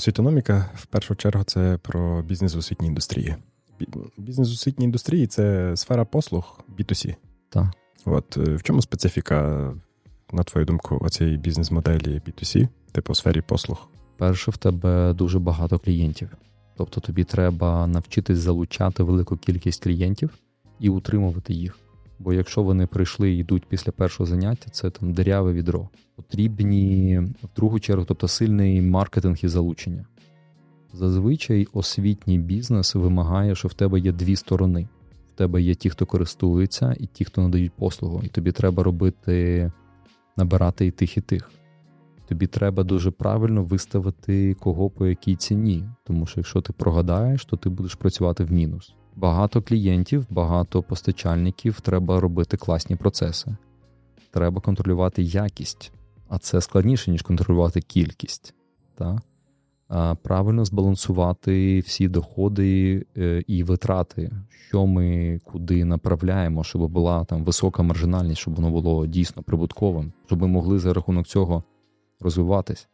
освітономіка в першу чергу це про бізнес в освітній індустрії. Бі- Бізнес в освітній індустрії це сфера послуг B2C. Так. От е, в чому специфіка, на твою думку, оцієї бізнес-моделі B2C, типу сфері послуг? Перше, в тебе дуже багато клієнтів. Тобто тобі треба навчитись залучати велику кількість клієнтів і утримувати їх. Бо якщо вони прийшли і йдуть після першого заняття, це там диряве відро. Потрібні в другу чергу, тобто сильний маркетинг і залучення. Зазвичай освітній бізнес вимагає, що в тебе є дві сторони. В тебе є ті, хто користується, і ті, хто надають послугу. І тобі треба робити, набирати і тих, і тих. Тобі треба дуже правильно виставити кого по якій ціні, тому що якщо ти прогадаєш, то ти будеш працювати в мінус. Багато клієнтів, багато постачальників, треба робити класні процеси. Треба контролювати якість, а це складніше, ніж контролювати кількість. Та? А правильно збалансувати всі доходи е, і витрати, що ми куди направляємо, щоб була там висока маржинальність, щоб воно було дійсно прибутковим, щоб ми могли за рахунок цього розвиватись.